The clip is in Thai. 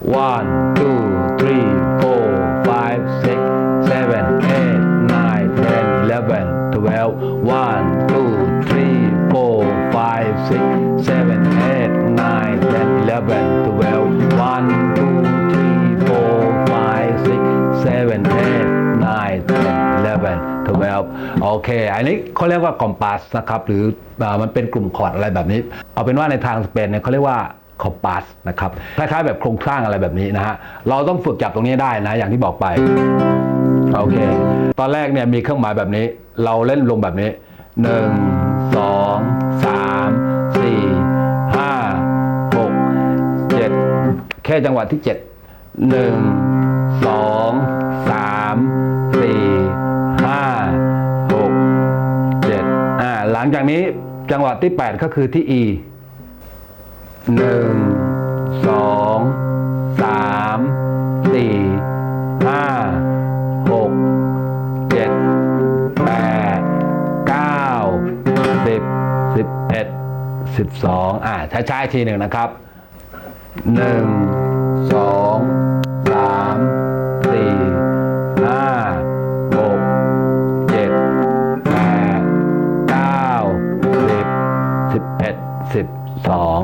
one two three four five six seven eight nine ten eleven twelve one two three four five six seven eight nine ten eleven twelve one two three four five six seven eight nine ten eleven twelve โอเค อันนี้เขาเรียกว่าคอมปัสนะครับ หรือมันเป็นกลุ่มคอร์ดอะไรแบบนี้ เอาเป็นว่าในทางสเปนเนี่ยเขาเรียกว่า คอมปัสนะครับคล้ายๆแบบโครงสร้างอะไรแบบนี้นะฮะเราต้องฝึกจับตรงนี้ได้นะ อย่างที่บอกไปโอเค ตอนแรกเนี่ยมีเครื่องหมายแบบนี้ เราเล่นลงแบบนี้1 2 3 4 5 6 7แค่จังหวะที่7 1 2 3 4 5 6 7อ่าหลังจากนี้จังหวะที่ 8 ก็คือที่ E หนึ่งสองสามสี่ห้าหกเจ็ดแปดเก้าสิบสิบเอ็ดสิบสองอ่าช้าๆทีหนึ่งนะครับหนึ่งสองสามสี่ห้าหกเจ็ดแปดเก้าสิบสิบเอ็ดสิบสอง